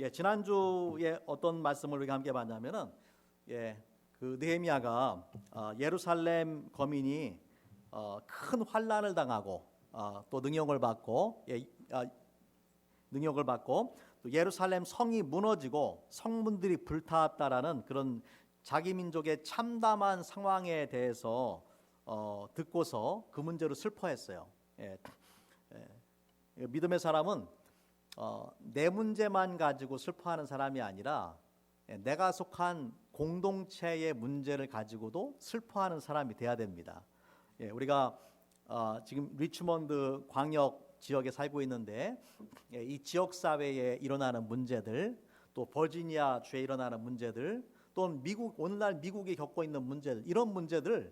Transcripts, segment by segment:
예, 지난주에 어떤 말씀을 우리가 함께 봤냐면은 예, 그 느헤미야가 어, 예루살렘 거민이 어, 큰 환란을 당하고 어, 또 능력을 받고 예, 아, 능력을 받고 또 예루살렘 성이 무너지고 성문들이 불탔다라는 그런 자기 민족의 참담한 상황에 대해서 어, 듣고서 그 문제로 슬퍼했어요. 예, 예, 믿음의 사람은 어, 내 문제만 가지고 슬퍼하는 사람이 아니라 예, 내가 속한 공동체의 문제를 가지고도 슬퍼하는 사람이 돼야 됩니다. 예, 우리가 어, 지금 리치먼드 광역 지역에 살고 있는데 예, 이 지역 사회에 일어나는 문제들, 또 버지니아 주에 일어나는 문제들, 또 미국 오늘날 미국이 겪고 있는 문제들 이런 문제들을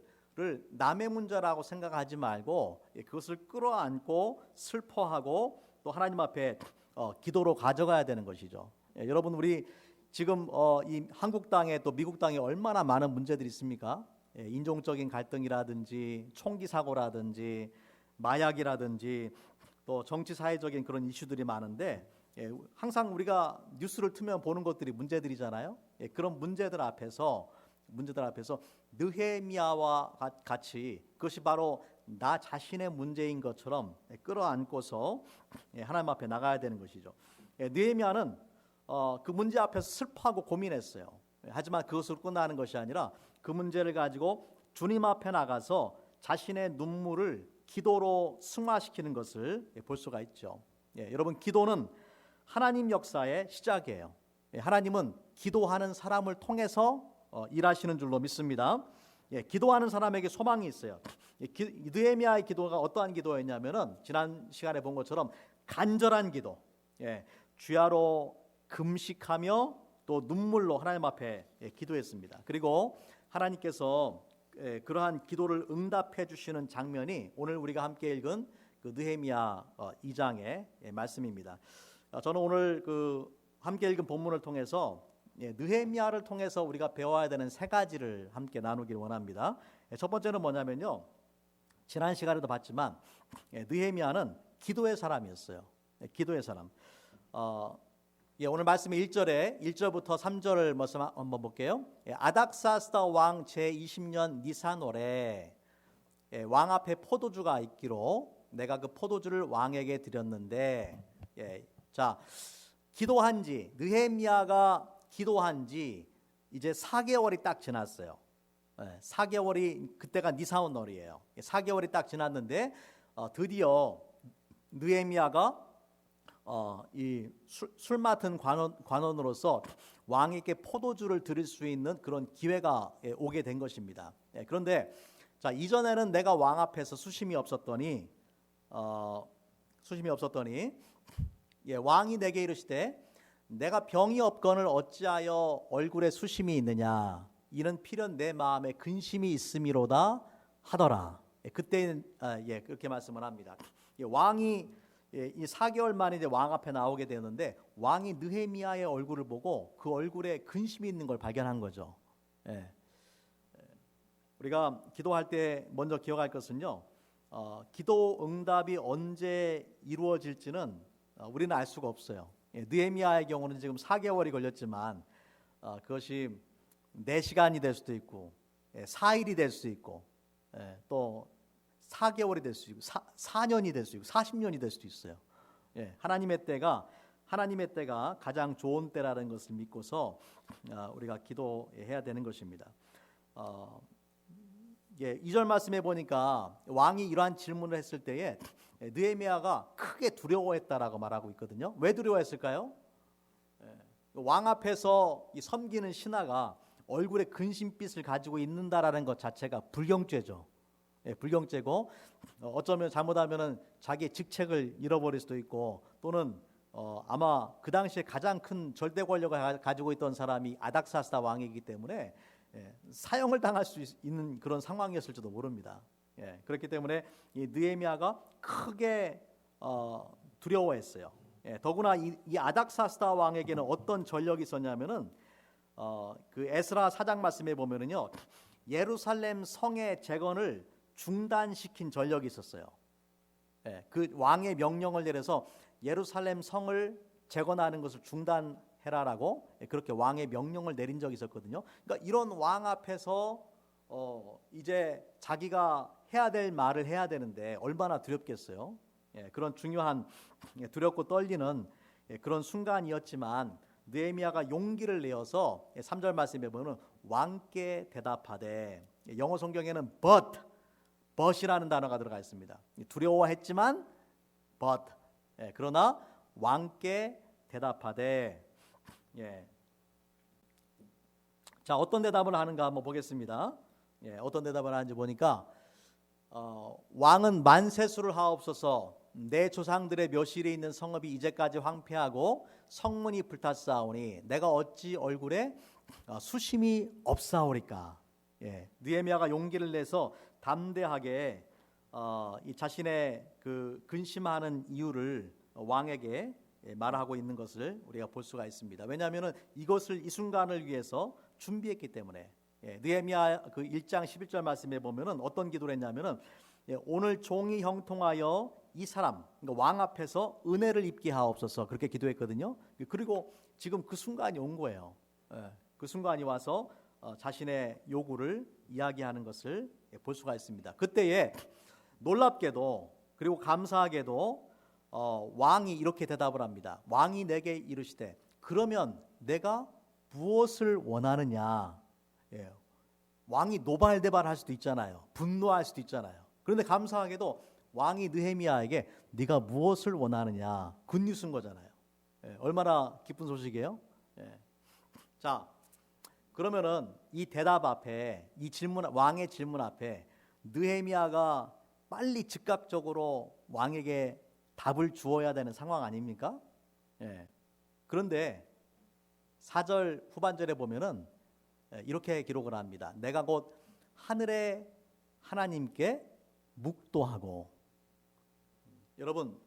남의 문제라고 생각하지 말고 예, 그것을 끌어안고 슬퍼하고 또 하나님 앞에 어, 기도로 가져가야 되는 것이죠. 예, 여러분 우리 지금 어, 이 한국 땅에 또 미국 땅에 얼마나 많은 문제들이 있습니까? 예, 인종적인 갈등이라든지 총기 사고라든지 마약이라든지 또 정치 사회적인 그런 이슈들이 많은데 예, 항상 우리가 뉴스를 틀면 보는 것들이 문제들이잖아요. 예, 그런 문제들 앞에서 문제들 앞에서 느헤미야와 가- 같이 그것이 바로 나 자신의 문제인 것처럼 예, 끌어안고서 예, 하나님 앞에 나가야 되는 것이죠. 예, 느헤미야는 어, 그 문제 앞에서 슬퍼하고 고민했어요. 예, 하지만 그것으로 끝나는 것이 아니라 그 문제를 가지고 주님 앞에 나가서 자신의 눈물을 기도로 승화시키는 것을 예, 볼 수가 있죠. 예, 여러분 기도는 하나님 역사의 시작이에요. 예, 하나님은 기도하는 사람을 통해서 어, 일하시는 줄로 믿습니다. 예, 기도하는 사람에게 소망이 있어요. 느헤미야의 기도가 어떠한 기도였냐면은 지난 시간에 본 것처럼 간절한 기도. 예, 주야로 금식하며 또 눈물로 하나님 앞에 예, 기도했습니다. 그리고 하나님께서 예, 그러한 기도를 응답해 주시는 장면이 오늘 우리가 함께 읽은 그 느헤미야 어, 2장의 예, 말씀입니다. 어, 저는 오늘 그 함께 읽은 본문을 통해서 예, 느헤미야를 통해서 우리가 배워야 되는 세 가지를 함께 나누기를 원합니다. 예, 첫 번째는 뭐냐면요. 지난 시간에도 봤지만 예, 느헤미야는 기도의 사람이었어요. 예, 기도의 사람. 어, 예, 오늘 말씀의 1절에 1절부터 3절을 말씀 한번 볼게요. 예, 아닥사스다 왕 제20년 니산월에 예, 왕 앞에 포도주가 있기로 내가 그 포도주를 왕에게 드렸는데 예, 자 기도한지 느헤미야가 기도한지 이제 4개월이 딱 지났어요. 예, 4개월이 그때가 니사온월이에요. 4개월이 딱 지났는데 어, 드디어 느헤미야가 어, 이술 술 맡은 관원, 관원으로서 왕에게 포도주를 드릴 수 있는 그런 기회가 예, 오게 된 것입니다. 예, 그런데 자 이전에는 내가 왕 앞에서 수심이 없었더니 어, 수심이 없었더니 예, 왕이 내게 이르시되 내가 병이 없건을 어찌하여 얼굴에 수심이 있느냐 이는 필연 내 마음에 근심이 있음이로다 하더라. 예, 그때는 아, 예 그렇게 말씀을 합니다. 예, 왕이 예, 이 4개월 만에 이제 왕 앞에 나오게 되는데 왕이 느헤미야의 얼굴을 보고 그 얼굴에 근심이 있는 걸 발견한 거죠. 예. 예. 우리가 기도할 때 먼저 기억할 것은요. 어, 기도 응답이 언제 이루어질지는 어, 우리는 알 수가 없어요. 예, 느헤미야의 경우는 지금 4개월이 걸렸지만 어, 그것이 4시간이 될 수도 있고 예, 4일이 될수 있고 예, 또 4개월이 될수 있고 4, 4년이 될수 있고 40년이 될 수도 있어요. 예, 하나님의 때가 하나님의 때가 가장 좋은 때라는 것을 믿고서 어, 우리가 기도해야 되는 것입니다. 어, 예, 2절 말씀해 보니까 왕이 이러한 질문을 했을 때에 예, 느헤미야가 크게 두려워했다라고 말하고 있거든요. 왜 두려워했을까요? 예, 왕 앞에서 이 섬기는 신하가 얼굴에 근심빛을 가지고 있는다라는 것 자체가 불경죄죠. 예, 불경죄고 어, 어쩌면 잘못하면은 자기의 직책을 잃어버릴 수도 있고 또는 어, 아마 그 당시에 가장 큰 절대 권력을 가- 가지고 있던 사람이 아닥사스다 왕이기 때문에 예, 사형을 당할 수 있- 있는 그런 상황이었을지도 모릅니다. 예, 그렇기 때문에 이 느헤미야가 크게 어, 두려워했어요. 예, 더구나 이, 이 아닥사스다 왕에게는 어떤 전력이 있었냐면은 어, 그 에스라 사장 말씀에 보면은요 예루살렘 성의 재건을 중단시킨 전력이 있었어요. 예, 그 왕의 명령을 내려서 예루살렘 성을 재건하는 것을 중단해 해라라고 예, 그렇게 왕의 명령을 내린 적이 있었거든요. 그러니까 이런 왕 앞에서 어 이제 자기가 해야 될 말을 해야 되는데 얼마나 두렵겠어요. 예, 그런 중요한 예, 두렵고 떨리는 예, 그런 순간이었지만 느헤미야가 용기를 내어서 예, 3절 말씀에 보면 왕께 대답하되 예, 영어 성경에는 but but이라는 단어가 들어가 있습니다. 두려워했지만 but 예, 그러나 왕께 대답하되 예. 자 어떤 대답을 하는가 한번 보겠습니다. 예, 어떤 대답을 하는지 보니까 어, 왕은 만세수를 하옵소서 내 조상들의 묘실에 있는 성읍이 이제까지 황폐하고 성문이 불탔사오니 내가 어찌 얼굴에 어, 수심이 없사오리까 예, 느헤미야가 용기를 내서 담대하게 어, 이 자신의 그 근심하는 이유를 왕에게 예, 말하고 있는 것을 우리가 볼 수가 있습니다. 왜냐하면은 이것을 이 순간을 위해서 준비했기 때문에 예, 느헤미야 그 1장 11절 말씀에 보면은 어떤 기도를 했냐면은 예, 오늘 종이 형통하여 이 사람 그러니까 왕 앞에서 은혜를 입게 하옵소서 그렇게 기도했거든요. 그리고 지금 그 순간이 온 거예요. 예, 그 순간이 와서 어, 자신의 요구를 이야기하는 것을 예, 볼 수가 있습니다. 그때에 놀랍게도 그리고 감사하게도 어, 왕이 이렇게 대답을 합니다. 왕이 내게 이르시되 그러면 내가 무엇을 원하느냐? 예, 왕이 노발대발할 수도 있잖아요. 분노할 수도 있잖아요. 그런데 감사하게도 왕이 느헤미야에게 네가 무엇을 원하느냐? 굿뉴스인 거잖아요. 예, 얼마나 기쁜 소식이에요? 예. 자, 그러면은 이 대답 앞에 이 질문 왕의 질문 앞에 느헤미야가 빨리 즉각적으로 왕에게 답을 주어야 되는 상황 아닙니까? 예. 그런데 4절 후반절에 보면은 예, 이렇게 기록을 합니다. 내가 곧 하늘의 하나님께 묵도하고 여러분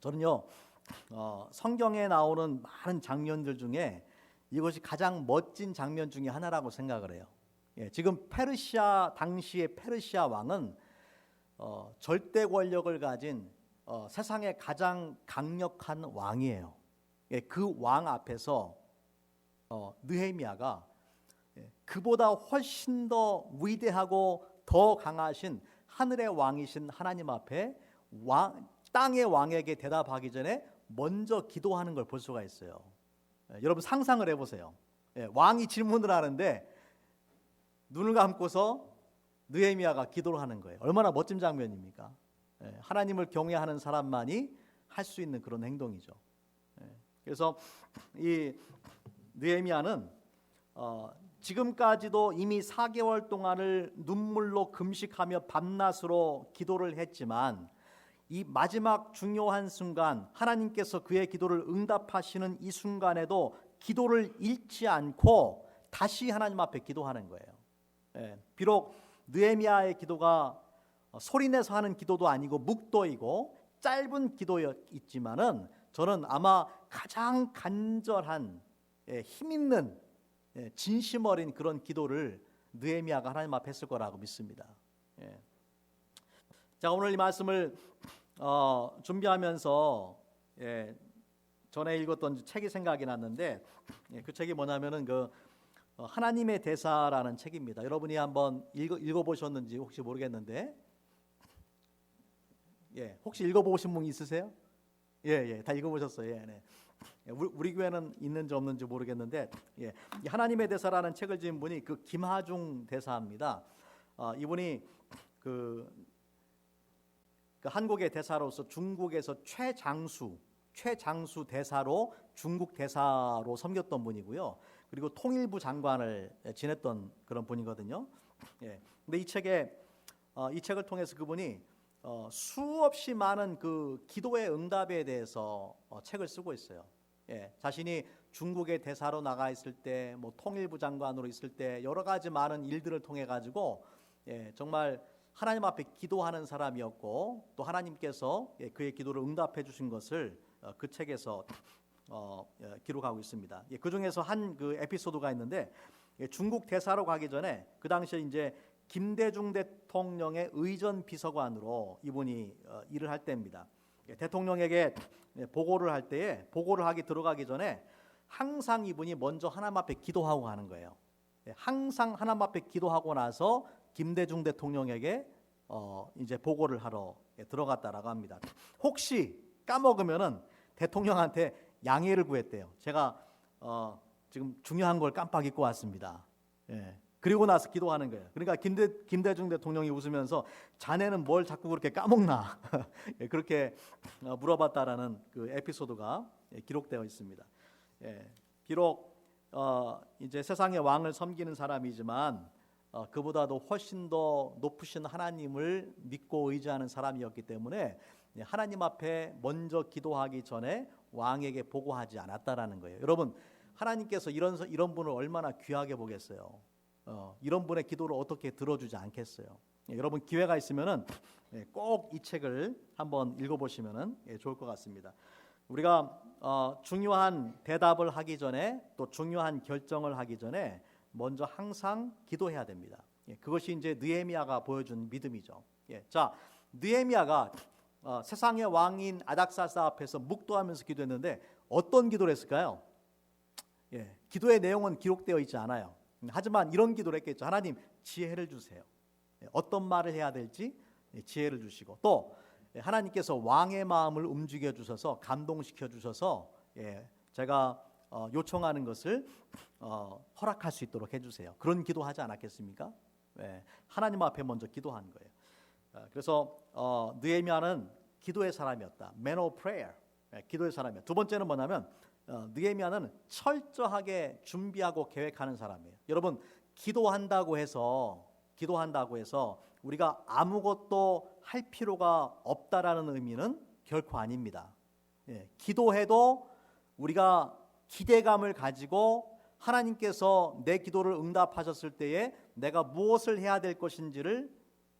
저는요 어, 성경에 나오는 많은 장면들 중에 이것이 가장 멋진 장면 중에 하나라고 생각을 해요. 예, 지금 페르시아 당시의 페르시아 왕은 어, 절대 권력을 가진 어, 세상의 가장 강력한 왕이에요. 예, 그 왕 앞에서 어, 느헤미야가 예, 그보다 훨씬 더 위대하고 더 강하신 하늘의 왕이신 하나님 앞에 왕, 땅의 왕에게 대답하기 전에 먼저 기도하는 걸 볼 수가 있어요. 예, 여러분 상상을 해보세요. 예, 왕이 질문을 하는데 눈을 감고서 느헤미야가 기도를 하는 거예요. 얼마나 멋진 장면입니까? 예, 하나님을 경외하는 사람만이 할 수 있는 그런 행동이죠. 예, 그래서 이 느헤미야는 어, 지금까지도 이미 4개월 동안을 눈물로 금식하며 밤낮으로 기도를 했지만 이 마지막 중요한 순간 하나님께서 그의 기도를 응답하시는 이 순간에도 기도를 잃지 않고 다시 하나님 앞에 기도하는 거예요. 예, 비록 느헤미야의 기도가 소리내서 하는 기도도 아니고 묵도이고 짧은 기도였지만은 저는 아마 가장 간절한 예, 힘 있는 예, 진심 어린 그런 기도를 느헤미야가 하나님 앞에 했을 거라고 믿습니다. 예. 자 오늘 이 말씀을 어, 준비하면서 예, 전에 읽었던 책이 생각이 났는데 예, 그 책이 뭐냐면은 그 어, 하나님의 대사라는 책입니다. 여러분이 한번 읽어, 읽어 보셨는지 혹시 모르겠는데 예, 혹시 읽어보신 분 있으세요? 예, 예, 다 읽어보셨어요. 예, 네. 예, 우리, 우리 교회는 있는지 없는지 모르겠는데 예, 이 하나님의 대사라는 책을 지은 분이 그 김하중 대사입니다. 어, 이분이 그, 그 한국의 대사로서 중국에서 최장수 최장수 대사로 중국 대사로 섬겼던 분이고요. 그리고 통일부 장관을 지냈던 그런 분이거든요. 예. 근데 이 책에 어, 이 책을 통해서 그분이 어, 수없이 많은 그 기도의 응답에 대해서 어, 책을 쓰고 있어요. 예, 자신이 중국의 대사로 나가 있을 때, 뭐 통일부 장관으로 있을 때 여러 가지 많은 일들을 통해 가지고 예, 정말 하나님 앞에 기도하는 사람이었고 또 하나님께서 예, 그의 기도를 응답해 주신 것을 어, 그 책에서 어, 예, 기록하고 있습니다. 예, 그 중에서 한 그 에피소드가 있는데 예, 중국 대사로 가기 전에 그 당시에 이제 김대중 대통령의 의전 비서관으로 이분이 어, 일을 할 때입니다. 예, 대통령에게 예, 보고를 할 때에 보고를 하기 들어가기 전에 항상 이분이 먼저 하나님 앞에 기도하고 가는 거예요. 예, 항상 하나님 앞에 기도하고 나서 김대중 대통령에게 어, 이제 보고를 하러 예, 들어갔다라고 합니다. 혹시 까먹으면은 대통령한테 양해를 구했대요. 제가 어, 지금 중요한 걸 깜빡 잊고 왔습니다. 예. 그리고 나서 기도하는 거예요. 그러니까 김대, 김대중 대통령이 웃으면서 자네는 뭘 자꾸 그렇게 까먹나 예, 그렇게 어, 물어봤다라는 그 에피소드가 예, 기록되어 있습니다. 예, 비록 어, 이제 세상의 왕을 섬기는 사람이지만 어, 그보다도 훨씬 더 높으신 하나님을 믿고 의지하는 사람이었기 때문에 예, 하나님 앞에 먼저 기도하기 전에 왕에게 보고하지 않았다라는 거예요. 여러분 하나님께서 이런 이런 분을 얼마나 귀하게 보겠어요. 어, 이런 분의 기도를 어떻게 들어주지 않겠어요. 예, 여러분 기회가 있으면은 예, 꼭이 책을 한번 읽어보시면은 예, 좋을 것 같습니다. 우리가 어, 중요한 대답을 하기 전에 또 중요한 결정을 하기 전에 먼저 항상 기도해야 됩니다. 예, 그것이 이제 느헤미야가 보여준 믿음이죠. 예, 자 느헤미야가 어, 세상의 왕인 아닥사스 앞에서 묵도하면서 기도했는데 어떤 기도를 했을까요? 예, 기도의 내용은 기록되어 있지 않아요. 하지만 이런 기도를 했겠죠. 하나님 지혜를 주세요. 예, 어떤 말을 해야 될지 예, 지혜를 주시고 또 예, 하나님께서 왕의 마음을 움직여 주셔서 감동시켜 주셔서 예, 제가 어, 요청하는 것을 어, 허락할 수 있도록 해주세요. 그런 기도하지 않았겠습니까? 예, 하나님 앞에 먼저 기도한 거예요. 아, 그래서 어, 느헤미야는 기도의 사람이었다. Man of prayer. 예, 기도의 사람이야. 두 번째는 뭐냐면 어, 느헤미야는 철저하게 준비하고 계획하는 사람이에요. 여러분 기도한다고 해서 기도한다고 해서 우리가 아무것도 할 필요가 없다라는 의미는 결코 아닙니다. 예, 기도해도 우리가 기대감을 가지고 하나님께서 내 기도를 응답하셨을 때에 내가 무엇을 해야 될 것인지를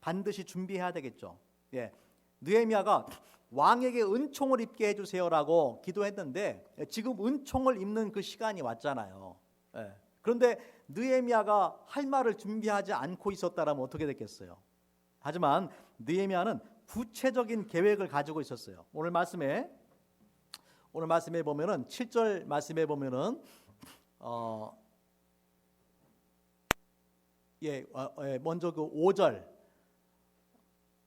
반드시 준비해야 되겠죠. 예, 느헤미야가 왕에게 은총을 입게 해 주세요라고 기도했는데 예, 지금 은총을 입는 그 시간이 왔잖아요. 예. 그런데 느헤미야가 할 말을 준비하지 않고 있었다라면 어떻게 됐겠어요? 하지만 느헤미야는 구체적인 계획을 가지고 있었어요. 오늘 말씀에 오늘 말씀에 보면은 7절 말씀에 보면은 어 예, 어, 예, 먼저 그 5절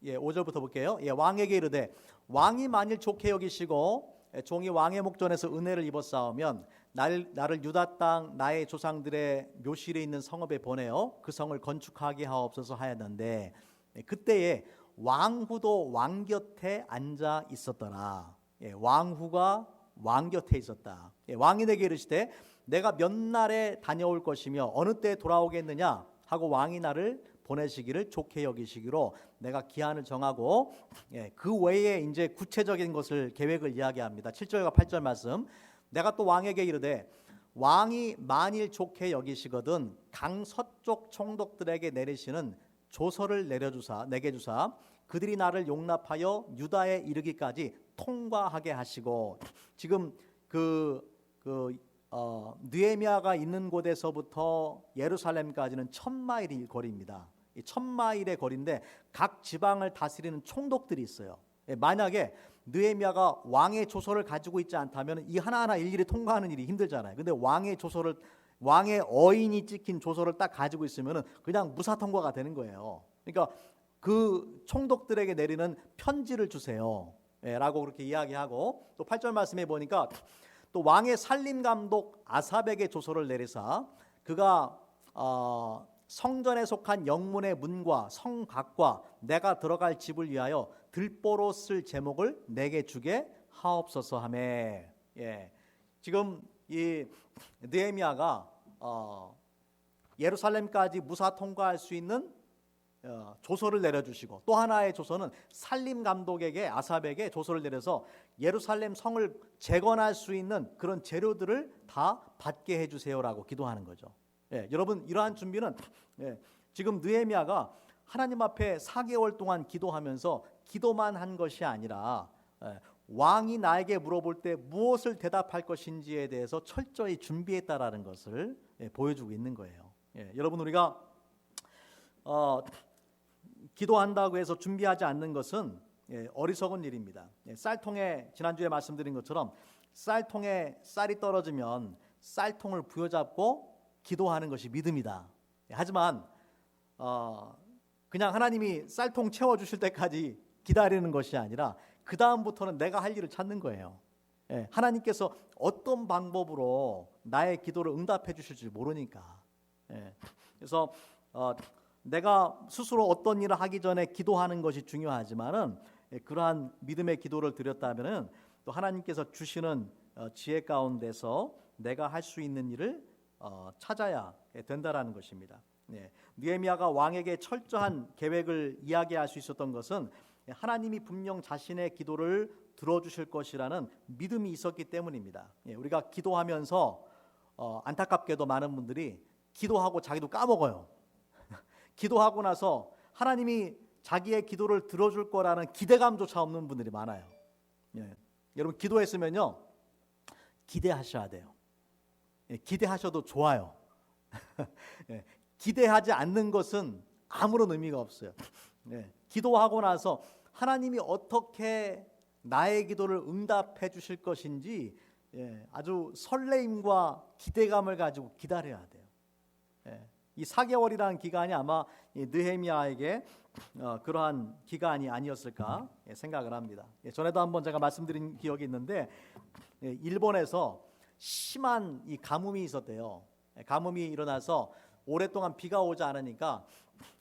예, 5절부터 볼게요. 예, 왕에게 이르되 왕이 만일 좋게 여기시고 예, 종이 왕의 목전에서 은혜를 입었사오면 나를, 나를 유다 땅 나의 조상들의 묘실에 있는 성읍에 보내어 그 성을 건축하게 하옵소서 하였는데 예, 그때에 왕후도 왕 곁에 앉아 있었더라. 예, 왕후가 왕 곁에 있었다. 예, 왕이 내게 이르시되 내가 몇 날에 다녀올 것이며 어느 때 돌아오겠느냐 하고 왕이 나를 보내시기를 좋게 여기시기로 내가 기한을 정하고 예, 그 외에 이제 구체적인 것을 계획을 이야기합니다. 7절과 8절 말씀. 내가 또 왕에게 이르되 왕이 만일 좋게 여기시거든 강 서쪽 총독들에게 내리시는 조서를 내려주사 내게 주사 그들이 나를 용납하여 유다에 이르기까지 통과하게 하시고 지금 그, 그 어, 느헤미야가 있는 곳에서부터 예루살렘까지는 천 마일이 거리입니다. 이 천 마일의 거리인데 각 지방을 다스리는 총독들이 있어요. 예, 만약에 느헤미야가 왕의 조서를 가지고 있지 않다면 이 하나하나 일일이 통과하는 일이 힘들잖아요. 근데 왕의 조서를 왕의 어인이 찍힌 조서를 딱 가지고 있으면은 그냥 무사 통과가 되는 거예요. 그러니까 그 총독들에게 내리는 편지를 주세요. 예, 라고 그렇게 이야기하고 또 8절 말씀에 보니까 또 왕의 살림 감독 아삽에게 조서를 내리사 그가 어, 성전에 속한 영문의 문과 성곽과 내가 들어갈 집을 위하여 들보로 쓸 제목을 내게 주게 하옵소서 하매 예. 지금 이 느헤미야가 어, 예루살렘까지 무사 통과할 수 있는 어, 조서를 내려주시고 또 하나의 조서는 살림 감독에게 아삽에게 조서를 내려서 예루살렘 성을 재건할 수 있는 그런 재료들을 다 받게 해주세요라고 기도하는 거죠. 예, 여러분 이러한 준비는 예, 지금 느헤미야가 하나님 앞에 4개월 동안 기도하면서 기도만 한 것이 아니라 예, 왕이 나에게 물어볼 때 무엇을 대답할 것인지에 대해서 철저히 준비했다라는 것을 예, 보여주고 있는 거예요. 예, 여러분 우리가 어, 기도한다고 해서 준비하지 않는 것은 예, 어리석은 일입니다. 예, 쌀통에 지난주에 말씀드린 것처럼 쌀통에 쌀이 떨어지면 쌀통을 부여잡고 기도하는 것이 믿음이다. 예, 하지만 어, 그냥 하나님이 쌀통 채워 주실 때까지 기다리는 것이 아니라 그 다음부터는 내가 할 일을 찾는 거예요. 예, 하나님께서 어떤 방법으로 나의 기도를 응답해 주실지 모르니까. 예, 그래서 어, 내가 스스로 어떤 일을 하기 전에 기도하는 것이 중요하지만은 예, 그러한 믿음의 기도를 드렸다면은 또 하나님께서 주시는 어, 지혜 가운데서 내가 할 수 있는 일을 어, 찾아야 된다라는 것입니다. 예, 느헤미야가 왕에게 철저한 계획을 이야기할 수 있었던 것은 하나님이 분명 자신의 기도를 들어주실 것이라는 믿음이 있었기 때문입니다. 예, 우리가 기도하면서 어, 안타깝게도 많은 분들이 기도하고 자기도 까먹어요. 기도하고 나서 하나님이 자기의 기도를 들어줄 거라는 기대감조차 없는 분들이 많아요. 예, 여러분 기도했으면요 기대하셔야 돼요. 예, 기대하셔도 좋아요. 예, 기대하지 않는 것은 아무런 의미가 없어요. 예, 기도하고 나서 하나님이 어떻게 나의 기도를 응답해 주실 것인지 예, 아주 설레임과 기대감을 가지고 기다려야 돼요. 예, 이 4개월이라는 기간이 아마 이 느헤미야에게 어, 그러한 기간이 아니었을까 예, 생각을 합니다. 예, 전에도 한번 제가 말씀드린 기억이 있는데 예, 일본에서 심한 이 가뭄이 있었대요. 예, 가뭄이 일어나서 오랫동안 비가 오지 않으니까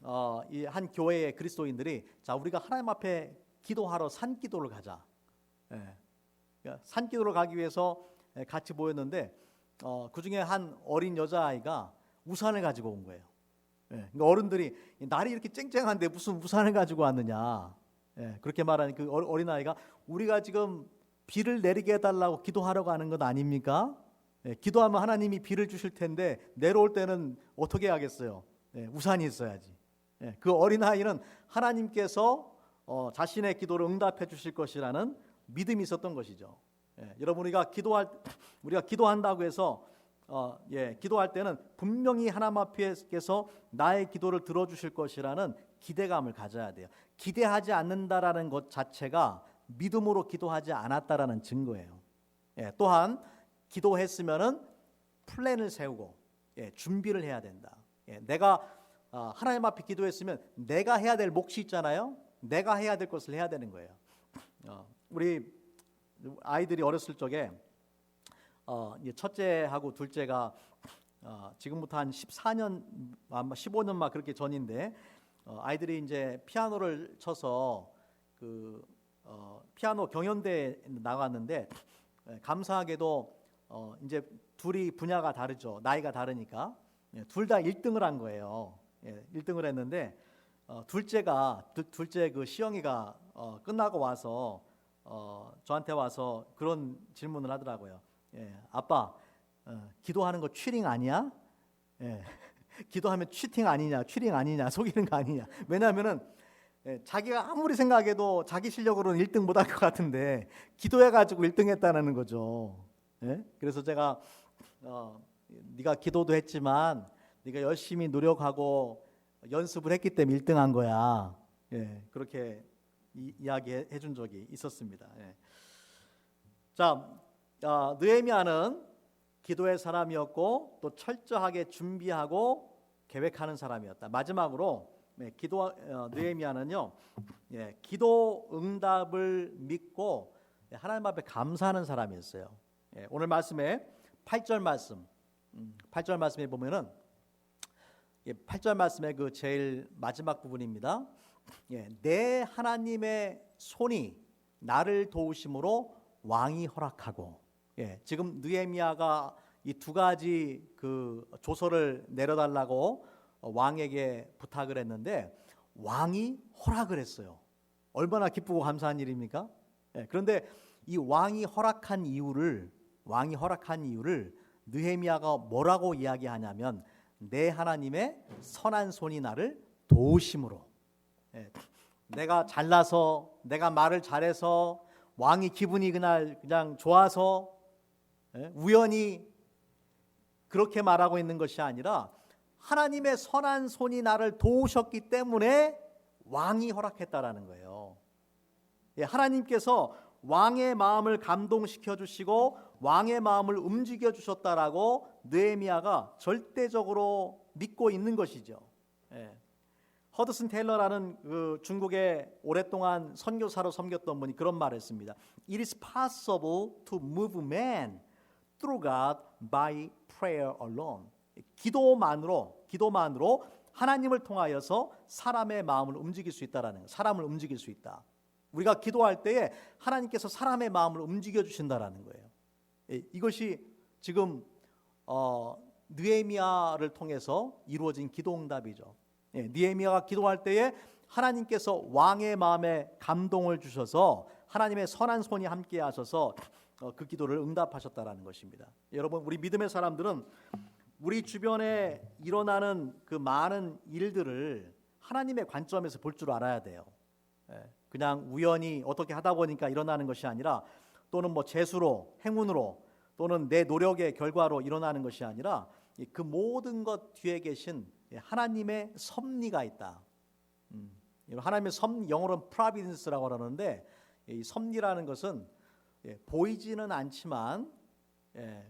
어, 이한 교회의 그리스도인들이 자 우리가 하나님 앞에 기도하러 산 기도를 가자. 예, 그러니까 산 기도를 가기 위해서 예, 같이 모였는데 어, 그 중에 한 어린 여자 아이가 우산을 가지고 온 거예요. 예, 그러니까 어른들이 날이 이렇게 쨍쨍한데 무슨 우산을 가지고 왔느냐. 예, 그렇게 말하니 그 어린 아이가 우리가 지금 비를 내리게 해달라고 기도하려고 하는 것 아닙니까? 예, 기도하면 하나님이 비를 주실 텐데 내려올 때는 어떻게 하겠어요? 예, 우산이 있어야지. 예, 그 어린 아이는 하나님께서 어, 자신의 기도를 응답해 주실 것이라는 믿음이 있었던 것이죠. 예, 여러분 우리가 기도할 우리가 기도한다고 해서 어, 예, 기도할 때는 분명히 하나님 앞에서 나의 기도를 들어주실 것이라는 기대감을 가져야 돼요. 기대하지 않는다라는 것 자체가 믿음으로 기도하지 않았다라는 증거예요. 예, 또한 기도했으면은 플랜을 세우고 예, 준비를 해야 된다. 예, 내가 어, 하나님 앞에 기도했으면 내가 해야 될 몫이 있잖아요. 내가 해야 될 것을 해야 되는 거예요. 어, 우리 아이들이 어렸을 적에 어, 첫째하고 둘째가 어, 지금부터 한 14년 아마 15년 막 그렇게 전인데 어, 아이들이 이제 피아노를 쳐서 그 어, 피아노 경연대에 나갔는데 예, 감사하게도 어, 이제 둘이 분야가 다르죠 나이가 다르니까 예, 둘다 1등을 한 거예요. 예, 1등을 했는데 어, 둘째가 둘, 둘째 그 시영이가 어, 끝나고 와서 어, 저한테 와서 그런 질문을 하더라고요. 예, 아빠 어, 기도하는 거 취링 아니야? 예, 기도하면 취팅 아니냐, 취링 아니냐, 속이는 거 아니냐? 왜냐하면은 예, 자기가 아무리 생각해도 자기 실력으로는 1등 못할 것 같은데 기도해가지고 1등했다는 거죠. 예? 그래서 제가 어, 네가 기도도 했지만 네가 열심히 노력하고 연습을 했기 때문에 1등한 거야. 예, 그렇게 이, 이야기해 준 적이 있었습니다. 예. 자, 어, 느헤미야는 기도의 사람이었고 또 철저하게 준비하고 계획하는 사람이었다. 마지막으로 네, 기도 어, 느헤미야는요, 예, 기도 응답을 믿고 예, 하나님 앞에 감사하는 사람이었어요. 예, 오늘 말씀에 8절 말씀, 음, 8절 말씀에 보면은 예, 8절 말씀의 그 제일 마지막 부분입니다. 예, 내 하나님의 손이 나를 도우심으로 왕이 허락하고 예, 지금 느헤미야가 이 두 가지 그 조서를 내려달라고 어, 왕에게 부탁을 했는데 왕이 허락을 했어요. 얼마나 기쁘고 감사한 일입니까? 예, 그런데 이 왕이 허락한 이유를 왕이 허락한 이유를 느헤미야가 뭐라고 이야기하냐면 내 하나님의 선한 손이 나를 도우심으로 예, 내가 잘나서 내가 말을 잘해서 왕이 기분이 그날 그냥 좋아서 예, 우연히 그렇게 말하고 있는 것이 아니라 하나님의 선한 손이 나를 도우셨기 때문에 왕이 허락했다라는 거예요. 예, 하나님께서 왕의 마음을 감동시켜 주시고 왕의 마음을 움직여 주셨다라고 느헤미야가 절대적으로 믿고 있는 것이죠. 예. 허드슨 테일러라는 그 중국에 오랫동안 선교사로 섬겼던 분이 그런 말을 했습니다. It is possible to move man through God by prayer alone. 기도만으로 기도만으로 하나님을 통하여서 사람의 마음을 움직일 수 있다라는 거. 사람을 움직일 수 있다. 우리가 기도할 때에 하나님께서 사람의 마음을 움직여 주신다라는 거예요. 예, 이것이 지금 어, 느헤미야를 통해서 이루어진 기도응답이죠. 예, 느헤미야가 기도할 때에 하나님께서 왕의 마음에 감동을 주셔서 하나님의 선한 손이 함께 하셔서 어, 그 기도를 응답하셨다라는 것입니다. 여러분 우리 믿음의 사람들은 우리 주변에 일어나는 그 많은 일들을 하나님의 관점에서 볼 줄 알아야 돼요. 예, 그냥 우연히 어떻게 하다 보니까 일어나는 것이 아니라 또는 뭐 재수로 행운으로 또는 내 노력의 결과로 일어나는 것이 아니라 이그 모든 것 뒤에 계신 예, 하나님의 섭리가 있다. 음, 하나님의 섭 영어로는 providence라고 하는데 이 섭리라는 것은 예, 보이지는 않지만 예,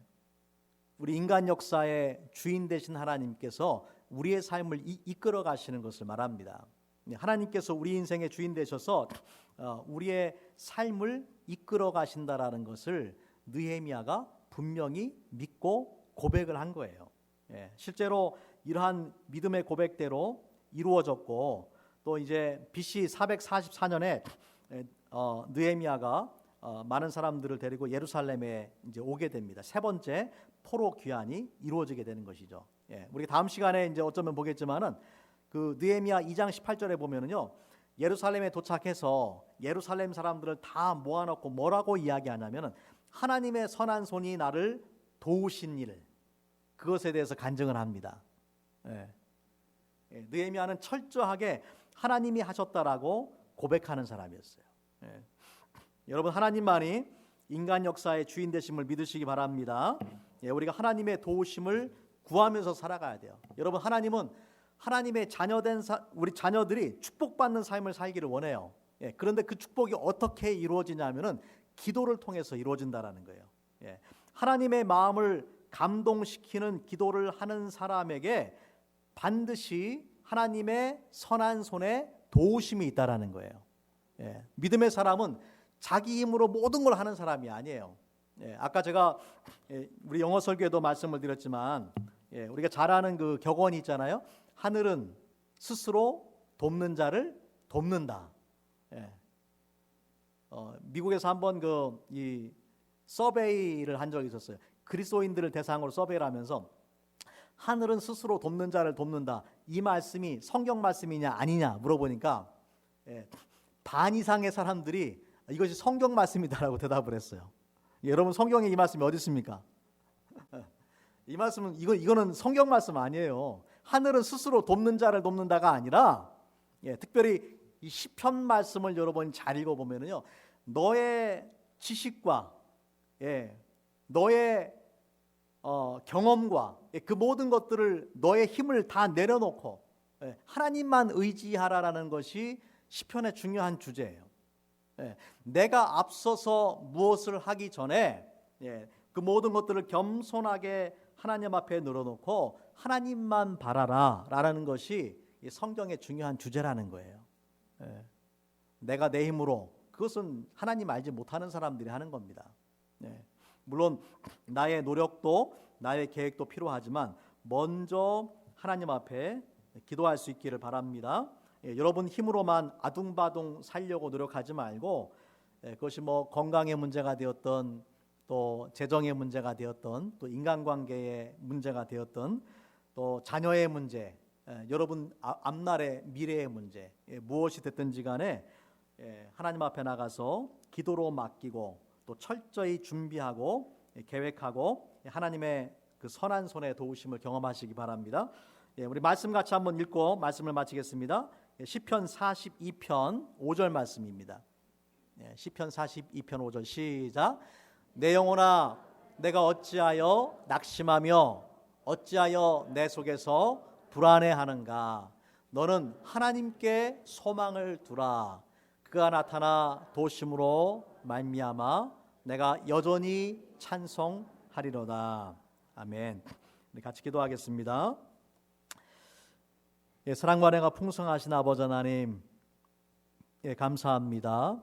우리 인간 역사의 주인 되신 하나님께서 우리의 삶을 이, 이끌어 가시는 것을 말합니다. 예, 하나님께서 우리 인생의 주인 되셔서 어, 우리의 삶을 이끌어 가신다라는 것을 느헤미야가 분명히 믿고 고백을 한 거예요. 예, 실제로 이러한 믿음의 고백대로 이루어졌고 또 이제 BC 444년에 어, 느헤미야가 어, 많은 사람들을 데리고 예루살렘에 이제 오게 됩니다. 세 번째 포로 귀환이 이루어지게 되는 것이죠. 예, 우리 다음 시간에 이제 어쩌면 보겠지만은 그 느헤미야 2장 18절에 보면은요. 예루살렘에 도착해서 예루살렘 사람들을 다 모아놓고 뭐라고 이야기하냐면은 하나님의 선한 손이 나를 도우신 일 그것에 대해서 간증을 합니다. 예. 예, 느헤미야는 철저하게 하나님이 하셨다라고 고백하는 사람이었어요. 예. 여러분 하나님만이 인간 역사의 주인 되심을 믿으시기 바랍니다. 예, 우리가 하나님의 도우심을 구하면서 살아가야 돼요. 여러분 하나님은 하나님의 자녀된 사, 우리 자녀들이 축복받는 삶을 살기를 원해요. 예, 그런데 그 축복이 어떻게 이루어지냐면은 기도를 통해서 이루어진다라는 거예요. 예, 하나님의 마음을 감동시키는 기도를 하는 사람에게 반드시 하나님의 선한 손에 도우심이 있다라는 거예요. 예, 믿음의 사람은 자기 힘으로 모든 걸 하는 사람이 아니에요. 예, 아까 제가 예, 우리 영어 설교에도 말씀을 드렸지만 예, 우리가 잘 아는 그 격언이 있잖아요. 하늘은 스스로 돕는 자를 돕는다. 예. 어, 미국에서 한번 그 이 서베이를 한 적이 있었어요. 그리스도인들을 대상으로 서베이를 하면서 하늘은 스스로 돕는 자를 돕는다. 이 말씀이 성경 말씀이냐 아니냐 물어보니까 예, 반 이상의 사람들이 이것이 성경 말씀이다라고 대답을 했어요. 여러분 성경에 이 말씀이 어디 있습니까? 이 말씀은 이거 이거는 성경 말씀 아니에요. 하늘은 스스로 돕는 자를 돕는다가 아니라 예, 특별히 이 시편 말씀을 여러분 잘 읽어 보면은요. 너의 지식과 예, 너의 어, 경험과 예, 그 모든 것들을 너의 힘을 다 내려놓고 예, 하나님만 의지하라라는 것이 시편의 중요한 주제예요. 예, 내가 앞서서 무엇을 하기 전에 예, 그 모든 것들을 겸손하게 하나님 앞에 늘어놓고 하나님만 바라라라는 것이 성경의 중요한 주제라는 거예요. 예, 내가 내 힘으로 그것은 하나님 알지 못하는 사람들이 하는 겁니다. 예, 물론 나의 노력도 나의 계획도 필요하지만 먼저 하나님 앞에 기도할 수 있기를 바랍니다. 예, 여러분 힘으로만 아둥바둥 살려고 노력하지 말고 예, 그것이 뭐 건강의 문제가 되었던 또 재정의 문제가 되었던 또 인간관계의 문제가 되었던 또 자녀의 문제 예, 여러분 아, 앞날의 미래의 문제 예, 무엇이 됐든지 간에 예, 하나님 앞에 나가서 기도로 맡기고 또 철저히 준비하고 예, 계획하고 예, 하나님의 그 선한 손의 도우심을 경험하시기 바랍니다. 예, 우리 말씀 같이 한번 읽고 말씀을 마치겠습니다. 예, 시편 42편 5절 말씀입니다. 예, 시편 42편 5절 시작. 내 영혼아 내가 어찌하여 낙심하며 어찌하여 내 속에서 불안해하는가? 너는 하나님께 소망을 두라. 그가 나타나 도심으로 말미암아 내가 여전히 찬송하리로다. 아멘. 같이 기도하겠습니다. 예, 사랑과 내가 풍성하신 아버지 하나님, 예, 감사합니다.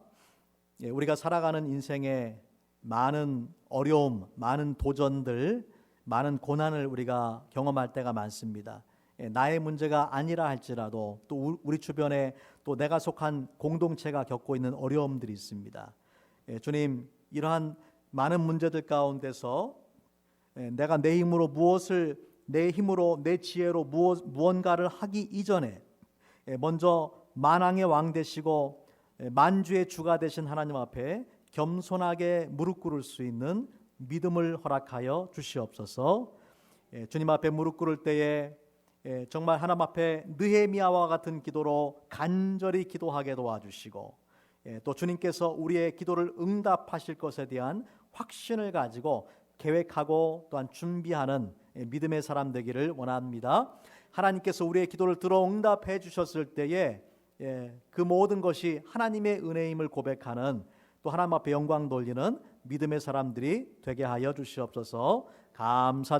예, 우리가 살아가는 인생에 많은 어려움, 많은 도전들, 많은 고난을 우리가 경험할 때가 많습니다. 예, 나의 문제가 아니라 할지라도 또 우- 우리 주변에 또 내가 속한 공동체가 겪고 있는 어려움들이 있습니다. 예, 주님, 이러한 많은 문제들 가운데서 예, 내가 내 힘으로 무엇을 내 힘으로 내 지혜로 무언가를 하기 이전에 예, 먼저 만왕의 왕 되시고 예, 만주의 주가 되신 하나님 앞에 겸손하게 무릎 꿇을 수 있는 믿음을 허락하여 주시옵소서. 예, 주님 앞에 무릎 꿇을 때에 예, 정말 하나님 앞에 느헤미야와 같은 기도로 간절히 기도하게 도와주시고 예, 또 주님께서 우리의 기도를 응답하실 것에 대한 확신을 가지고 계획하고 또한 준비하는 예, 믿음의 사람 되기를 원합니다. 하나님께서 우리의 기도를 들어 응답해 주셨을 때에 예, 그 모든 것이 하나님의 은혜임을 고백하는 또 하나님 앞에 영광 돌리는 믿음의 사람들이 되게 하여 주시옵소서. 감사.